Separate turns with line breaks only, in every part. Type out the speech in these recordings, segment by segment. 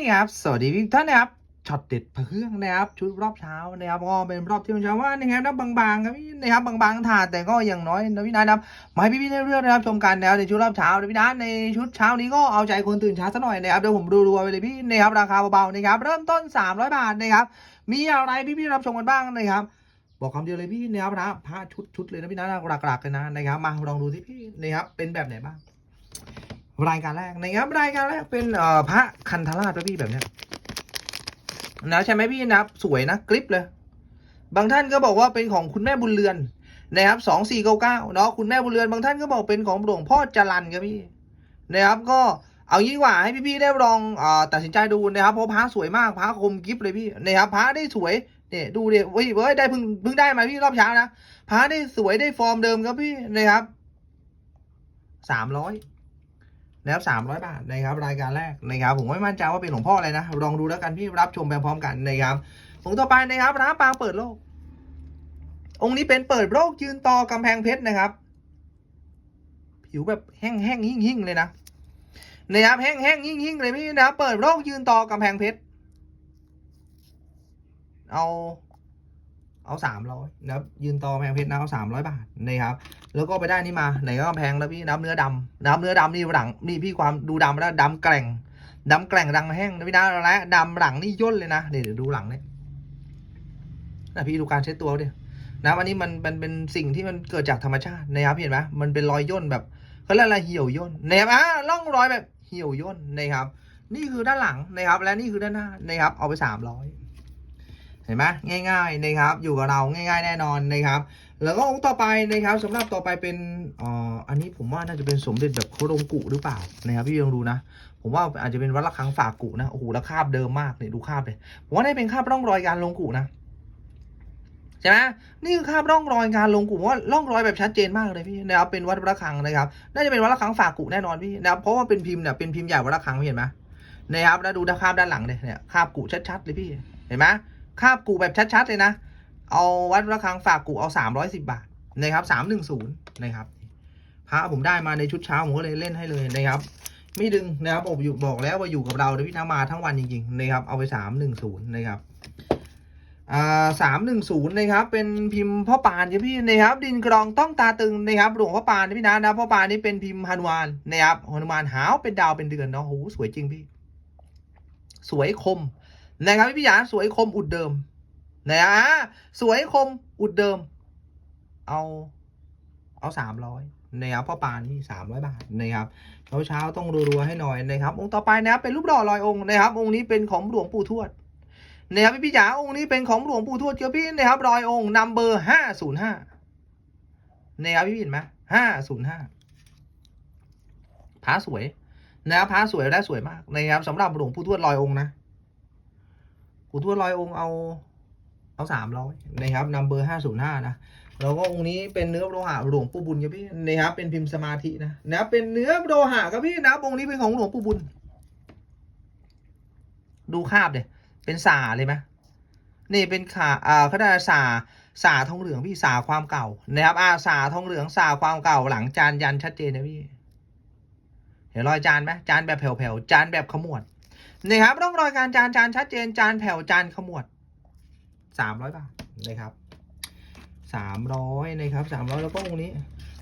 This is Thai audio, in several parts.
นะครับ สวัสดีทุกท่านนะครับช็อตเด็ดพระเครื่องนะครับ ชุดรอบเช้านะครับก็เป็นรอบที่มันเช้าว่านะครับนะบางๆครับพี่นะครับบางๆถาดแต่ก็อย่างน้อยนะพี่นัทนะครับมาให้พี่ๆได้เลือกนะครับชมกันนะครับในชุดรอบเช้านะพี่นัทในชุดเช้านี้ก็เอาใจคนตื่นเช้าสักหน่อยนะครับเดี๋ยวผมดูรัวๆไปเลยพี่นะครับราคาเบาๆนะครับเริ่มต้น 300 บาทนะครับมีอะไรพี่ๆรับชมกันบ้างนะครับบอกคำเดียวเลยพี่นะครับนะพระชุดชุดเลยนะพี่นัทหลักๆเลยนะนะครับมาลองดูที่พี่นะครับเป็นแบบไหนบ้าง รายการแรกนะครับรายการแรกเป็นเอ่อพระคันธราชพี่แบบเนี้ยนะใช่ไหมพี่นะครับสวยนะคลิปเลย บางท่านก็บอกว่าเป็นของคุณแม่บุญเรือนนะครับสองสี่เก้าเก้าเนาะคุณแม่บุญเรือนบางท่านก็บอกเป็นของหลวงพ่อจรันครับพี่นะครับก็เอางี้กว่าให้พี่ๆได้ลองอตัดสินใจดูนะครับเพราะพระสวยมากพระคมกิฟเลยพี่นะครับพระได้สวยเนี่ยดูเดี๋ยวเฮ้ยเว้ยได้เพิ่งเพิ่งได้มาพี่รอบเช้านะพระได้สวยได้ฟอร์มเดิมครับพี่นะครับสามร้อย นะครับสามร้อยบาทนะครับรายการแรกนะครับผมไม่มั่นใจว่าเป็นหลวงพ่ออะไรนะลองดูแล้วกันพี่รับชมไปพร้อมกันนะครับองต่อไปนะครับร้านปางเปิดโลก องค์นี้เป็นเปิดโลกยืนต่อกำแพงเพชรนะครับ ผิวแบบแห้งแห้งหิ่งหิ่งเลยนะนะครับแห้งแห้งหิ่งหิ่งเลยพี่นะเปิดโลกยืนต่อกำแพงเพชรเอา เอาสามร้อยนะครับยืนต่อแพงเพชรนะเอาสามร้อยบาทนะครับแล้วก็ไปได้นี่มาไหนก็แพงแล้วพี่น้ำเนื้อดำน้ำเนื้อดำนี่หลังนี่พี่ความดูดำแล้วดำแกร่งดำแกร่งดังแห้งนะพี่นะและดำหลังนี่ย่นเลยนะเดี๋ยวดูหลังเนี่ยนะพี่ดูการเช็ดตัวดินะอันนี้มันมันเป็นสิ่งที่มันเกิดจากธรรมชาตินะครับเห็นไหมมันเป็นรอยย่นแบบเขาเรียกอะไรเหี่ยวย่นนะครับอะร่องรอยแบบเหี่ยวย่นนะครับ นี่คือด้านหลังนะครับ และนี่คือด้านหน้านะครับเอาไปสามร้อย เห็นไหมง่าย ๆนะครับ อยู่กับเราง่าย ๆ แน่นอนนะครับ แล้วก็องค์ต่อไปนะครับสำหรับต่อไปเป็นอ่ออันนี้ผมว่าน่าจะเป็นสมเด็จแบบโคดงกุหรือเปล่านะครับพี่ลองดูนะ ผมว่าอาจจะเป็นวัดระฆังฝากกุนะโอ้โหแล้วคาบเดิมมากเนี่ยดูคาบเลยผมว่าได้เป็นคาบร่องรอยการลงกุนะใช่ไหมนี่คือคาบร่องรอยการลงกุผมว่าร่องรอยแบบชัดเจนมากเลยพี่นะครับเป็นวัดระฆังนะครับน่าจะเป็นวัดระฆังฝากกุแน่นอนพี่นะครับเพราะว่าเป็นพิมพ์เนี่ยเป็นพิมพ์ใหญ่วัดระฆังเห็นไหมนะครับแล้วดูคาบด้านหลังเนี่ยเนี่ยคาบกุชัดๆเลยพี่เห็นไหม คาบกุแบบชัดๆเลยนะ เอาวัดระฆังฝากกูเอาสามร้อยสิบาทนะครับสามหนึ่งศูนย์นะครับพระผมได้มาในชุดเช้าผมก็เลยเล่นให้เลยนะครับ ไม่ดึงนะครับผมอยู่บอกแล้วว่าอยู่กับเราเดี๋ยวพี่น้ามาทั้งวันจริงๆนะครับเอาไปสามหนึ่งศูนย์นะครับอ่าสามหนึ่งศูนย์นะครับ เป็นพิมพ์พ่อปานใช่พี่นะครับ ดินกรองต้องตาตึงนะครับหลวงพ่อปานนะพี่นะนะพ่อปานนี่เป็นพิมพ์ฮานุมานนะครับฮานุมานหาวเป็นดาวเป็นเดือนเนาะโหสวยจริงพี่ สวยคม นะครับพี่หยาสวยคมอุดเดิมนะฮะสวยคมอุดเดิม เอาเอาสามร้อยนะครับพ่อปานนี่สามร้อยบาทนะครับเช้าเช้าต้องรัวๆให้หน่อยนะครับ องค์ต่อไปนะครับเป็นรูปหล่อลอยองค์นะครับ องค์นี้เป็นของหลวงปู่ทวดนะครับพี่พี่จ๋าองค์นี้เป็นของหลวงปู่ทวดเจ้าพี่นะครับลอยองค์นัมเบอร์ห้าศูนย์ห้านะครับพี่เห็นไหมห้าศูนย์ห้าพระสวยนะครับพระสวยและสวยมากนะครับสำหรับหลวงปู่ทวดลอยองค์นะ ปู่ทวดลอยองค์เอา เอาสามร้อยนะครับนำเบอร์ห้าศูนย์ห้านะแล้วก็องค์นี้เป็นเนื้อโลหะหลวงปู่บุญครับพี่นะครับเป็นพิมพ์สมาธินะนะครับเป็นเนื้อโลหะครับพี่นะองค์นี้เป็นของหลวงปู่บุญ ดูคาบเลยเป็นสาเลยไหมนี่เป็นขาอ่าเขาเรียกสาสาทองเหลืองพี่สาความเก่านะครับอาสาทองเหลืองสาความเก่าหลังจานยันชัดเจนนะพี่เห็นรอยจานไหมจานแบบแผ่วๆจานแบบขมวด นะครับร่องรอยการจานจานชัดเจนจานแผ่วจานขมวดสามร้อยบาทนะครับสามร้อยนะครับสามร้อยแล้วก็องค์นี้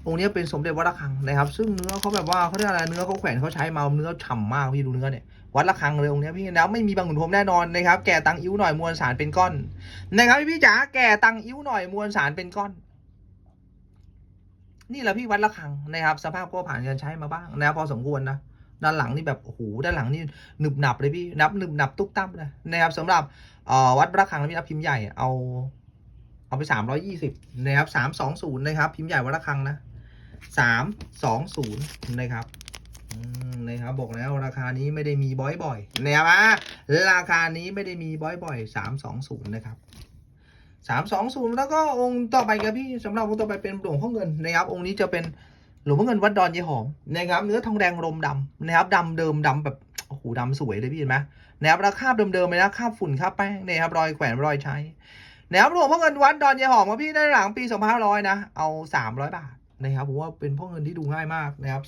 องค์นี้เป็นสมเด็จวัดระฆังนะครับ ซึ่งเนื้อเขาแบบว่าเขาเรียกอะไรเนื้อเขาแขวนเขาใช้มาเนื้อฉ่ำมากพี่ดูเนื้อเนี่ยวัดระฆังเลยองค์นี้พี่แล้วไม่มีบางขุนพรมแน่นอนนะครับแก่ตังอิ้วหน่อยมวลสารเป็นก้อนนะครับพี่จ๋าแก่ตังอิ้วหน่อยมวลสารเป็นก้อนนี่แหละพี่วัดระฆังนะครับ สภาพก็ผ่านการใช้มาบ้างนะพอสมควรนะ ด้านหลังนี่แบบโอ้โหด้านหลังนี่หนึบหนับเลยพี่นับหนึบหนับตุ๊กตั้มเลยนะครับสำหรับวัดระฆังนะพี่นะพิมพ์ใหญ่เอาเอาไปสามร้อยี่สิบนะครับสามสองศูนย์นะครับ พิมพ์ใหญ่วัดระฆังนะสามสองศูนย์นะครับนะครับบอกแล้วราคานี้ไม่ได้มีบ่อยๆนะครับราคานี้ไม่ได้มีบ่อยๆสามสองศูนย์นะครับสามสองศูนย์แล้วก็องค์ต่อไปครับพี่สำหรับองค์ต่อไปเป็นหลวงพ่อเงินนะครับองค์นี้จะเป็น ลวงพ่อเงินวัดดอนเยหอมนะครับเนื้อทองแดงรมดำนะครับดำเดิมดำแบบโอ้โหดำสวยเลยพี่เห็นไหมนะครับราคาเดิมๆเลยนะคาบฝุ่นคาบแป้งเนี่ยครับรอยแขวนรอยใช้นะครับหลวงพ่อเงินวัดดอนยายหอมครับพี่ได้หลังปี2500นะเอา300บาทนะครับผมว่าเป็นพ่อเงินที่ดูง่ายมากนะครับ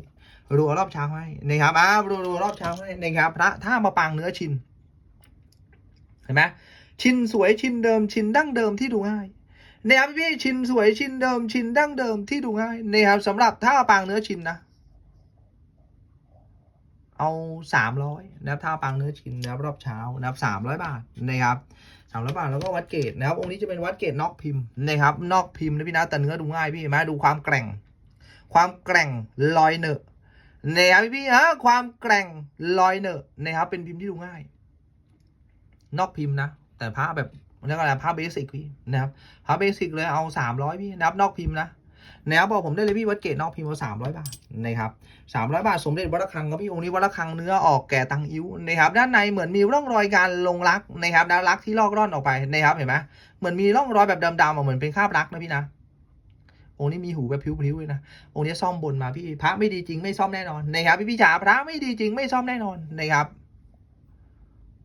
300รัวรอบเช้าให้นะครับอ่ารัวรัวรอบเช้าให้นะครับพระท่ามาปางเนื้อชินเห็นไหมชินสวยชินเดิมชินดั้งเดิมที่ดูง่าย นะครับพี่ชินสวยชินเดิมชินดั้งเดิมที่ดูง่ายนะครับสำหรับท่าปางเนื้อชินนะ เอาสามร้อยนะครับท่าปางเนื้อชินนะครับรอบเช้านะครับสามร้อยบาทนะครับสามร้อยบาทแล้วก็วัดเกตนะครับองค์นี้จะเป็นวัดเกตนอกพิมพ์นะครับ นอกพิมพ์นะพี่นะแต่เนื้อดูง่ายพี่เห็นไหมดูความแกร่ง ความแกร่งลอยเนอะนะครับพี่พี่ฮะความแกร่งลอยเนอะนะครับเป็นพิมพ์ที่ดูง่าย นอกพิมพ์นะแต่ผ้าแบบ เรียกว่าอะไรผ้าเบสิกพี่นะครับผ้าเบสิกเลยเอาสามร้อยพี่นะครับนอกพิมพ์นะนะครับบอกผมได้เลยพี่วัดเกตนอกพิมพ์เอาสามร้อยบาทนะครับสามร้อยบาทสมเด็จวัดระฆังครับพี่องค์นี้วัดระฆังเนื้อออกแก่ตังอิ้วนะครับด้านในเหมือนมีร่องรอยการลงรักนะครับด้านรักที่ลอกร่อนออกไปนะครับเห็นไหมเหมือนมีร่องรอยแบบดำๆอะเหมือนเป็นคราบรักนะพี่นะองค์นี้มีหูแบบพิ้วๆเลยนะองค์นี้ซ่อมบนมาพี่พระไม่ดีจริงไม่ซ่อมแน่นอนนะครับพี่พี่จ๋าพระไม่ดีจริงไม่ซ่อมแน่นอนนะครับ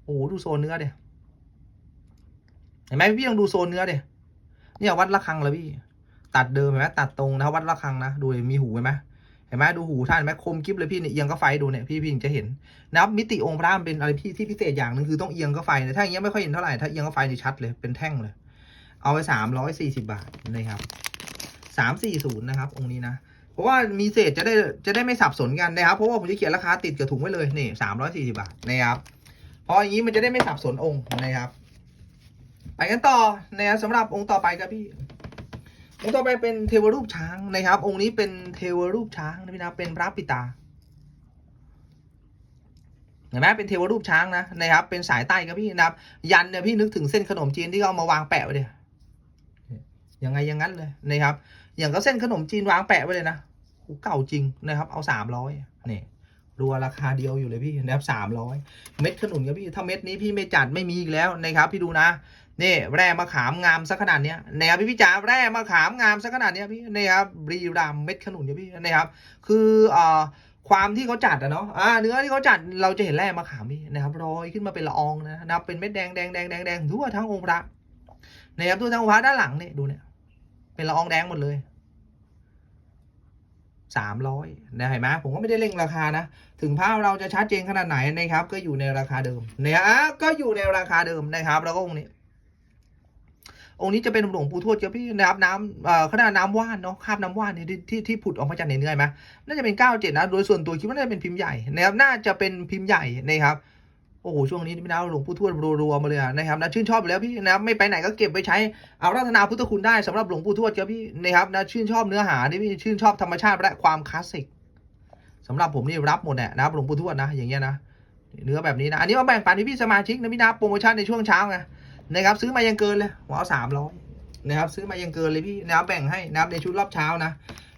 โอ้ดูโซนเนื้อเดี๋ย ห็นไหมพี่ลองดูโซนเนื้อเดี๋ยเนี่ยวัดระฆังแล้วพี่ ตัดเดิมเห็นไหมตัดตรงนะวัดระฆังนะดูมีหูเห็นไหมเห็นไหมดูหูท่านเห็นไหมคมกิฟเลยพี่เนี่ยเอียงก็ไฟดูเนี่ยพี่พี่จะเห็นนะครับมิติองค์พระมันเป็นอะไรพี่ที่พิเศษอย่างหนึ่งคือต้องเอียงก็ไฟนี่ยถ้าอย่างเงี้ยไม่ค่อยเห็นเท่าไหร่ถ้าเอียงก็ไฟนี่ชัดเลยเป็นแท่งเลย เอาไปสามร้อยสี่สิบาทนะครับสามสี่ศูนย์นะครับ องค์นี้นะเพราะว่ามีเศษจะได้จะได้ไม่สับสนกันนะครับ เพราะว่าผมจะเขียนราคาติดกับถุงไว้เลยนี่สามร้อยสี่สิบาทนะครับเพราะอย่างนี้มันจะได้ไม่สับสนองค์นะครับ ไปกันต่อนะครับสำหรับองค์ต่อไปครับพี่ องค์ต่อไปเป็นเทวรูปช้างนะครับ องค์นี้เป็นเทวรูปช้างนะพี่นะเป็นพระปิตาเห็นไหมเป็นเทวรูปช้างนะนะครับ เป็นสายใต้ครับพี่นะครับ ยันเนี่ยพี่นึกถึงเส้นขนมจีนที่เขาเอามาวางแปะไว้เลยยังไงยังงั้นเลยนะครับ อย่างก็เส้นขนมจีนวางแปะไว้เลยนะเก่าจริงนะครับ เอาสามร้อยนี่รัวราคาเดียวอยู่เลยพี่นะครับสามร้อยเม็ดขนุนครับพี่ถ้าเม็ดนี้พี่ไม่จัดไม่มีอีกแล้วนะครับ พี่ดูนะ นี่แร่มะขามงามสักขนาดเนี้ยนะครับพี่พี่จ๋าแร่มะขามงามสักขนาดเนี้ยพี่นะครับรีรามเม็ดขนุนเนี่ยพี่นะครับ คือเอ่อความที่เขาจัดอะเนาะอ่าเนื้อที่เขาจัดเราจะเห็นแร่มะขามพี่นะครับรอยขึ้นมาเป็นละอองนะนับเป็นเม็ดแดงแดงแดงแดงแดงทั่วทั้งองค์พระนะครับทั่วทั้งองค์พระด้านหลังเนี่ยดูเนี่ยเป็นละอองแดงหมดเลยสามร้อยนะเห็นไหมผมก็ไม่ได้เร่งราคานะ ถึงภาพเราจะชัดเจนขนาดไหนนะครับ ก็อยู่ในราคาเดิมเนี่ยก็อยู่ในราคาเดิมนะครับ แล้วก็องค์นี้ องค์นี้จะเป็นหลวงปู่ทวดครับพี่นะครับน้ำเอ่อขนาดน้ำว่านเนาะคาบน้ำว่านเนี่ยที่ที่ที่ผุดออกมาจากในเนื้อไหมน่าจะเป็นเก้าเจ็ดนะโดยส่วนตัวคิดว่าน่าจะเป็นพิมพ์ใหญ่นะครับน่าจะเป็นพิมพ์ใหญ่นะครับโอ้โหช่วงนี้พี่น้าหลวงปู่ทวดรัวๆมาเลยนะครับนะชื่นชอบแล้วพี่นะครับไม่ไปไหนก็เก็บไปใช้อารัธนาพุทธคุณได้สำหรับหลวงปู่ทวดครับพี่นะครับนะชื่นชอบเนื้อหานี่พี่ชื่นชอบธรรมชาติและความคลาสสิกสำหรับผมนี่รับหมดแหละนะครับหลวงปู่ทวดนะอย่างเงี้ยนะเนื้อแบบนี้นะอันนี้มาแบ่งปันให้พี่สมาชิกนะพี่นะโปรโมชั่นในช่วงเช้าไง นะครับซื้อมายังเกินเลยผมเอาสามร้อยนะครับซื้อมายังเกินเลยพี่นะครับแบ่งให้นะครับในชุดรอบเช้านะ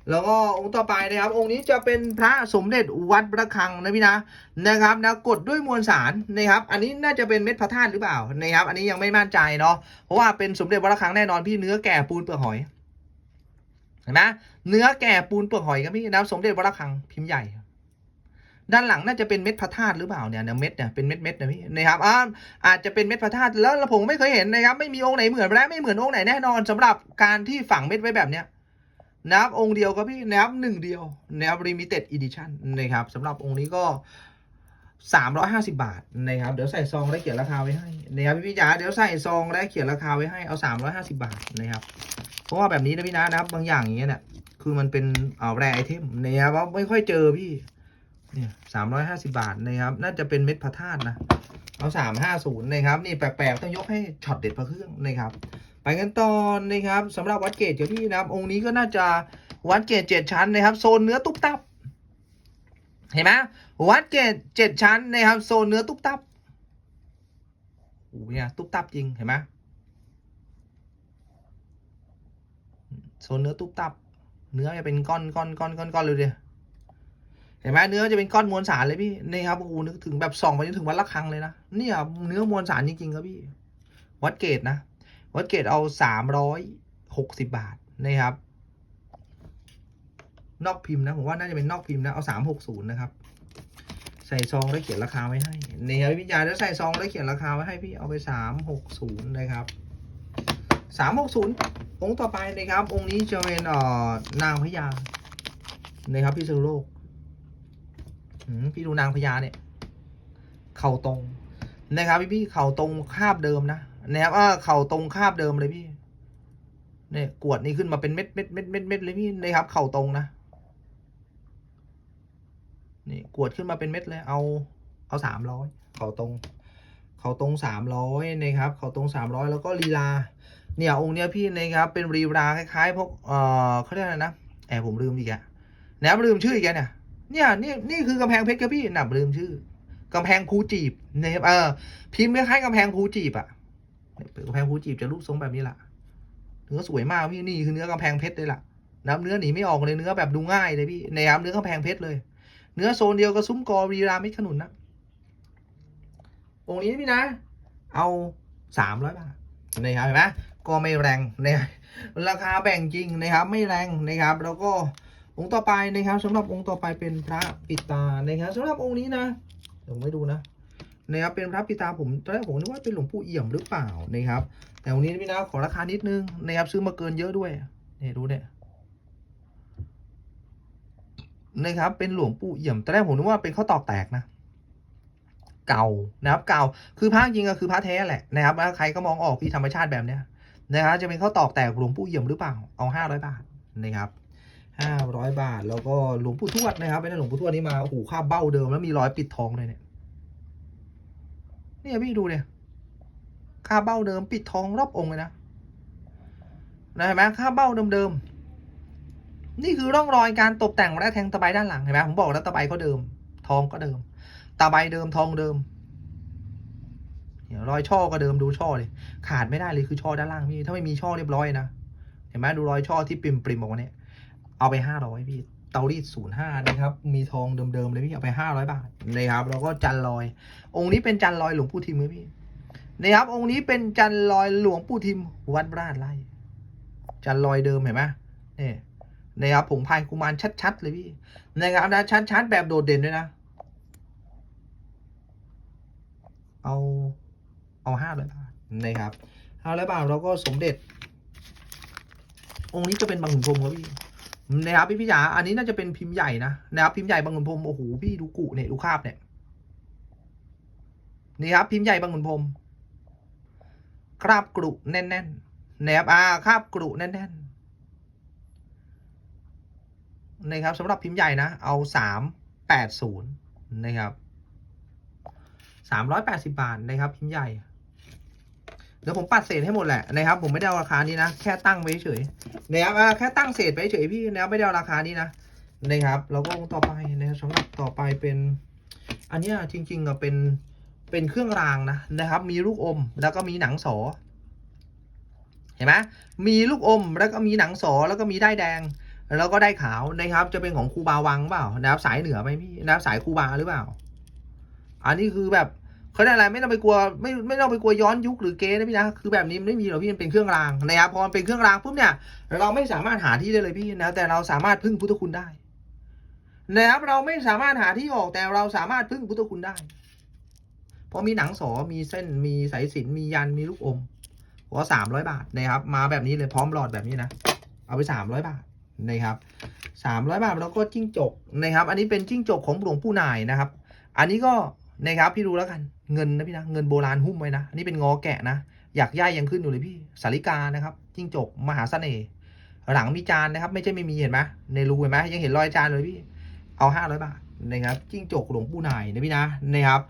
แล้วก็องค์ต่อไปนะครับ องค์นี้จะเป็นพระสมเด็จวัดระฆังนะพี่นะนะครับนะกดด้วยมวลสารนะครับ อันนี้น่าจะเป็นเม็ดพระธาตุหรือเปล่านะครับ อันนี้ยังไม่มั่นใจเนาะเพราะว่าเป็นสมเด็จวัดระฆังแน่นอนพี่เนื้อแก่ปูนเปลือกหอยเห็นไหมเนื้อแก่ปูนเปลือกหอยครับพี่นะสมเด็จวัดระฆังพิมพ์ใหญ่ ด้านหลังน่าจะเป็นเม็ดพระธาตุหรือเปล่าเนี่ยเนี่ยเม็ดเนี่ยเป็นเม็ดเม็ดนะพี่นะครับอ่าอาจจะเป็นเม็ดพระธาตุแล้วผมไม่เคยเห็นนะครับ ไม่มีองค์ไหนเหมือนและไม่เหมือนองค์ไหนแน่นอนสำหรับการที่ฝังเม็ดไว้แบบเนี้ยนะครับองค์เดียวครับพี่นะครับหนึ่งเดียวนะครับ limited edition นะครับสำหรับองค์นี้ก็สามร้อยห้าสิบาทนะครับเดี๋ยวใส่ซองและเขียนราคาไว้ให้นะครับพี่จ๋าเดี๋ยวใส่ซองและเขียนราคาไว้ให้เอาสามร้อยห้าสิบาทนะครับเพราะว่าแบบนี้นะพี่นะนะครับบางอย่างอย่างเงี้ยเนี่ยคือมันเป็นเอ่อแรไอเทมนะครับว่าไม่ค่อยเจอพี่ เนี่ยสามร้อยห้าสิบาทนะครับ น่าจะเป็นเม็ดพระธาตุนะ เอาสามห้าศูนย์นะครับ นี่แปลกๆ ต้องยกให้ช็อตเด็ดพระเครื่องนะครับ ไปกันตอนนะครับสำหรับวัดเกตเจ้าพี่นะครับ องค์นี้ก็น่าจะวัดเกตเจ็ดชั้นนะครับ โซนเนื้อตุ๊บตับ เห็นไหมวัดเกตเจ็ดชั้นนะครับ โซนเนื้อตุ๊บตับโอ้โหเนี่ยตุ๊บตับจริงเห็นไหมโซนเนื้อตุ๊บตับ เนื้อจะเป็นก้อนก้อนก้อนก้อนก้อนเลยเดียว เห็นไหมเนื้อจะเป็นก้อนมวลสารเลยพี่นี่ครับโอ้โหนึกถึงแบบส่องไปนึกถึงวัดละครังเลยนะเนี่ยเนื้อมวลสารจริงๆครับพี่ วัดเกตนะวัดเกตเอาสามร้อยหกสิบบาทนะครับ นอกพิมพ์นะผมว่าน่าจะเป็นนอกพิมพ์นะเอาสามหกศูนย์นะครับใส่ซองแล้วเขียนราคาไว้ให้นี่ครับพี่ยาแล้วใส่ซองแล้วเขียนราคาไว้ให้พี่เอาไปสามหกศูนย์นะครับสามหกศูนย์องค์ต่อไปนะครับ องค์นี้จะเป็นเอ่อนางพญานะครับพี่สุโลก พี่ดูนางพญาเนี่ย เข่าตรงนะครับ พี่พี่เข่าตรงคาบเดิมนะนะครับอ่าเข่าตรงคาบเดิมเลยพี่ เนี่ยกวดนี่ขึ้นมาเป็นเม็ดเม็ดเม็ดเม็ดเม็ดเลยพี่นะครับ เข่าตรงนะนี่กวดขึ้นมาเป็นเม็ดเลย เอา เอาสามร้อยเข่าตรง เข่าตรงสามร้อยนะครับ เข่าตรงสามร้อยแล้วก็ลีลา เนี่ยองค์เนี้ยพี่นะครับ เป็นลีลาคล้ายๆพวกเอ่อเขาเรียกอะไรนะแอบผมลืมอีกอะแล้วลืมชื่ออีกแล้วเนี่ย เนี่ยนี่นี่คือกำแพงเพชรครับพี่หนับลืมชื่อกำแพงภูจีบนะครับเออพิมพ์คล้ายๆกำแพงภูจีบอะกำแพงภูจีบจะรูปทรงแบบนี้แหละเนื้อสวยมากพี่นี่คือเนื้อกำแพงเพชรเลยล่ะน้ำเนื้อหนีไม่ออกเลยเนื้อแบบดูง่ายเลยพี่ในะครับเนื้อกำแพงเพชรเลย เนื้อโซนเดียวกับซุ้มกอรีรามิขนุนนะองค์นี้พี่นะ เอาสามร้อยบาทนะครับเห็นไหมก็ไม่แรงนะราคาแบ่งจริงนะครับ ไม่แรงนะครับ แล้วก็ องค์ต่อไปนะครับสำหรับองค์ต่อไปเป็นพระปิตานะครับสำหรับองค์นี้นะเดี๋ยวผมไม่ดูนะนะครับเป็นพระปิตาผมตอนแรกผมนึกว่าเป็นหลวงปู่เอี่ยมหรือเปล่านะครับ แต่องค์นี้พี่นะขอราคานิดนึงนะครับซื้อมาเกินเยอะด้วยเนี่ดูเนี่ยนะครับเป็นหลวงปู่เอี่ยมตอนแรกผมนึกว่าเป็นข้าวตอกแตกนะ เก่านะครับเก่าคือพระจริงก็คือพระแท้แหละนะครับใครก็มองออกพี่ธรรมชาติแบบเนี้ยนะครับจะเป็นข้าวตอกแตกหลวงปู่เอี่ยมหรือเปล่าเอาห้าร้อยบาทนะครับ ห้าร้อยบาท แล้วก็หลวงปู่ทวดนะครับเป็นหลวงปู่ทวดนี่มาโอ้โหค่าเบ้าเดิมแล้วมีรอยปิดทองเลยเนี่ยเนี่ยพี่ดูเนี่ยค่าเบ้าเดิมปิดทองรอบองค์เลยนะนะเห็นไหมค่าเบ้าเดิมๆนี่คือร่องรอยการตกแต่งและแทงตะไบด้านหลังเห็นไหมผมบอกแล้วตะไบก็เดิม ทองก็เดิมตาใบเดิมทองเดิมเรอยช่อก็เดิมดูช่อเลย ขาดไม่ได้เลยคือช่อด้านล่างพี่ถ้าไม่มีช่อเรียบร้อยนะเห็นไหมดูรอยช่อที่ปริมปริมๆออกมาเนี่ย เอาไปห้าร้อยพี่เตารีดศูนย์ห้านะครับ มีทองเดิมๆเลยพี่เอาไปห้าร้อยบาทนะครับแล้วก็จันลอย องค์นี้เป็นจันลอยหลวงปู่ทิมไหมพี่นะครับ องค์นี้เป็นจันลอยหลวงปู่ทิมวัดราชไร่จันลอยเดิมเห็นไหมนี่นะครับผงพายกุมารชัดๆเลยพี่นะครับนะชัดๆแบบโดดเด่นด้วยนะ เอาเอาห้าร้อยบาทนะครับห้าร้อยบาทเราก็สมเด็จ องค์นี้จะเป็นบางขุนพรมครับพี่ นะครับพี่พี่จ๋าอันนี้น่าจะเป็นพิมพ์ใหญ่นะนะครับพิมพ์ใหญ่บางขุนพรมโอ้โหพี่ดูกุเนี่ยดูคาบเนี่ยนี่ครับพิมพ์ใหญ่บางขุนพรมคราบกรุแน่นๆนะครับอ่าคราบกรุแน่นๆนะครับสำหรับพิมพ์ใหญ่นะ เอาสามแปดศูนย์นะครับสามร้อยแปดสิบาทนะครับพิมพ์ใหญ่ เดี๋ยวผมปัดเศษให้หมดแหละนะครับ ผมไม่ได้เอาราคานี้นะ แค่ตั้งไว้เฉยนะครับแค่ตั้งเศษไปเฉยพี่นะครับไม่ได้เอาราคานี้นะนะครับแล้วก็ต่อไปนะครับสำหรับต่อไปเป็น อันนี้จริงๆอะเป็นเป็นเครื่องรางนะนะครับ มีลูกอมแล้วก็มีหนังสอเห็นไหมมีลูกอมแล้วก็มีหนังสอแล้วก็มีได้แดง แล้วก็ได้ขาวนะครับ จะเป็นของครูบาวังเปล่านะครับสายเหนือไหมพี่นะครับสายครูบาหรือเปล่า อันนี้คือแบบ เขาได้อะไรไม่ต้องไปกลัวไม่ไม่ต้องไปกลัวย้อนยุคหรือเกย์นะพี่นะคือแบบนี้มันไม่มีหรอกพี่มันเป็นเครื่องรางนะครับพอมันเป็นเครื่องรางปุ๊บเนี่ยเราไม่สามารถหาที่ได้เลยพี่นะแต่เราสามารถพึ่งพุทธคุณได้นะครับเราไม่สามารถหาที่ออกแต่เราสามารถพึ่งพุทธคุณได้เพราะมีหนังสอมีเส้นมีสายสินมียันมีลูกอมหัวสามร้อยบาทนะครับ มาแบบนี้เลยพร้อมหลอดแบบนี้นะเอาไปสามร้อยบาทนะครับสามร้อยบาทแล้วก็จิ้งจกนะครับ อันนี้เป็นจิ้งจกของหลวงปู่นายนะครับ อันนี้ก็ นะครับพี่ดูแล้วกันเงินนะพี่นะเงินโบราณหุ้มไว้นะอันนี้เป็นงอแกะนะอยากย่ายยังขึ้นอยู่เลยพี่สาริกานะครับจิ้งจกมหาเสน่ห์หลังมีจานนะครับ ไม่ใช่ไม่มีเห็นไหมในรูเห็นไหมยังเห็นรอยจานเลยพี่เอาห้าร้อยบาทนะครับจิ้งจกหลวงปู่นายนะพี่นะนะครับ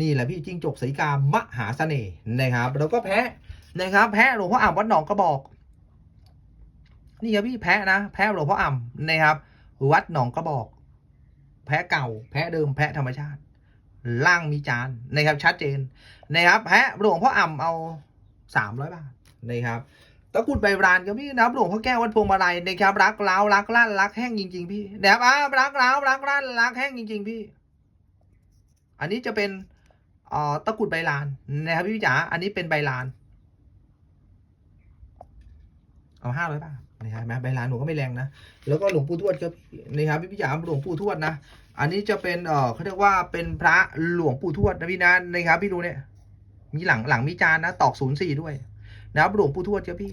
นี่แหละพี่จิ้งจกสาริกามหาเสน่ห์นะครับแล้วก็แพะนะครับ แพะหลวงพ่ออ่ำวัดหนองกระบอก นี่ครับพี่แพะนะแพะหลวงพ่ออ่ำนะครับ วัดหนองกระบอก แพะเก่า แพะเดิมแพะธรรมชาติ ล่างมีจานนะครับชัดเจนนะครับแพะหลวงพ่ออ่ำเอาสามร้อยบาทนะครับตะกรุดใบรานครับพี่นะครับหลวงพ่อแก้ววัดพวงมาลัยนะครับรักเล้ารักลั่นรักแห้งจริง ๆ พี่นะครับอ่ารักเล้ารักลั่นรักแห้งจริง ๆ พี่ อันนี้จะเป็นเอ่อตะกรุดใบลานนะครับพี่จ๋าอันนี้เป็นใบลาน เอาห้าร้อยบาท นะครับแม้ใบลานหนูก็ไม่แรงนะ แล้วก็หลวงปู่ทวดครับนะครับพี่จ๋าหลวงปู่ทวดนะ อันนี้จะเป็นเออเขาเรียกว่าเป็นพระหลวงปู่ทวดนะพี่นะนะครับพี่ดูเนี่ย มีหลังหลังมีจานนะตอกศูนย์สี่ด้วยนะครับหลวงปู่ทวดครับพี่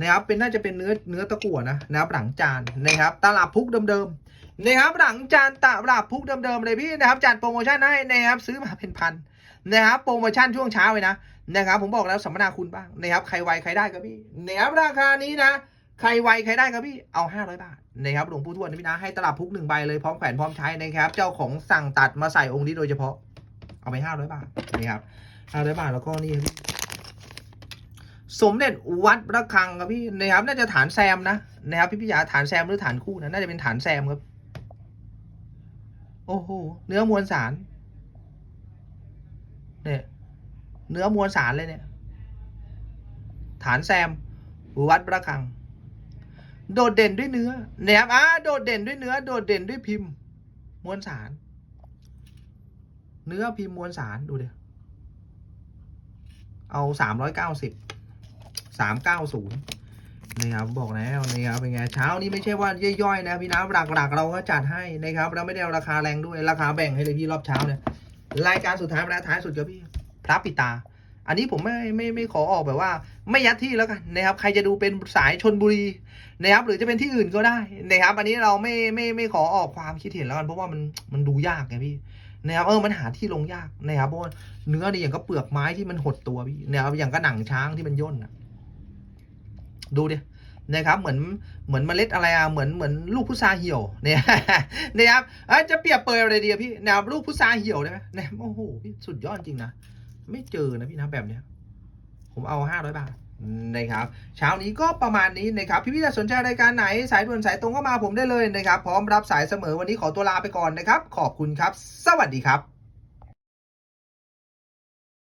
นะครับเป็นน่าจะเป็นเนื้อเนื้อตะกั่วนะนะครับหลังจานนะครับตลับพุกเดิมๆนะครับหลังจานตะปรับพุกเดิมๆเลยพี่นะครับจัดโปรโมชั่นให้นะครับซื้อมาเป็นพันนะครับโปรโมชั่นช่วงเช้าเลยนะนะครับผมบอกแล้วสัมมนาคุณบ้างนะครับใครไวใครได้ครับพี่นะครับราคานี้นะ ใครไวใครได้ครับพี่เอา 500 บาทนะครับหลวงปู่ทวดนะพี่นะให้ตลับพุกหนึ่งใบเลยพร้อมแขวนพร้อมใช้นะครับ เจ้าของสั่งตัดมาใส่องค์นี้โดยเฉพาะ เอาไป 500 บาทนะครับ500 บาทแล้วก็นี่สมเด็จวัดระฆังครับพี่นะครับน่าจะฐานแซมนะนะครับพี่พิยาฐานแซมหรือฐานคู่นะน่าจะเป็นฐานแซมครับ โอ้โหเนื้อมวลสารเนี่ยเนื้อมวลสารเลยเนี่ย ฐานแซมวัดระคัง โดดเด่นด้วยเนื้อนะครับอ่าโดดเด่นด้วยเนื้อ โดดเด่นด้วยพิมพ์ มวลสาร เนื้อพิมพ์มวลสารดูเดี๋ยวเอาสามร้อยเก้าสิบสามเก้าศูนย์นี่ครับบอกแล้วนี่ครับเป็นไงเช้านี้ไม่ใช่ว่าย่อยๆนะพี่นะหลักๆเราก็จัดให้นะครับเราไม่ได้เอาราคาแรงด้วยราคาแบ่งให้เลยพี่รอบเช้าเนี่ยรายการสุดท้ายและท้ายสุดครับพี่พระปิตา อันนี้ผมไม่ไม่ไม่ขอออกแบบว่า ไม่ยัดที่แล้วกันนะครับ ใครจะดูเป็นสายชนบุรีนะครับ หรือจะเป็นที่อื่นก็ได้นะครับ อันนี้เราไม่ไม่ไม่ขอออกความคิดเห็นแล้วกันเพราะว่ามันมันดูยากไงพี่นะครับเออมันหาที่ลงยากนะครับเพราะเนื้อนี่อย่างก็เปลือกไม้ที่มันหดตัวพี่นะครับอย่างก็หนังช้างที่มันย่นอะ ดูดินะครับเหมือนเหมือนเมล็ดอะไรอะเหมือนเหมือนลูกพุทราเหี่ยวเนี่ยนะครับจะเปรียบเปรยอะไรดีพี่นะครับลูกพุทราเหี่ยวได้ไหมนี่ยโอ้โหสุดยอดจริงนะ ไม่เจอนะพี่นะแบบเนี้ย ผมเอาห้าร้อยบาทนะครับเช้านี้ก็ประมาณนี้นะครับพี่พี่จะสนใจรายการไหนสายด่วนสายตรงก็มาผมได้เลยนะครับ พร้อมรับสายเสมอวันนี้ขอตัวลาไปก่อนนะครับ ขอบคุณครับ สวัสดีครับ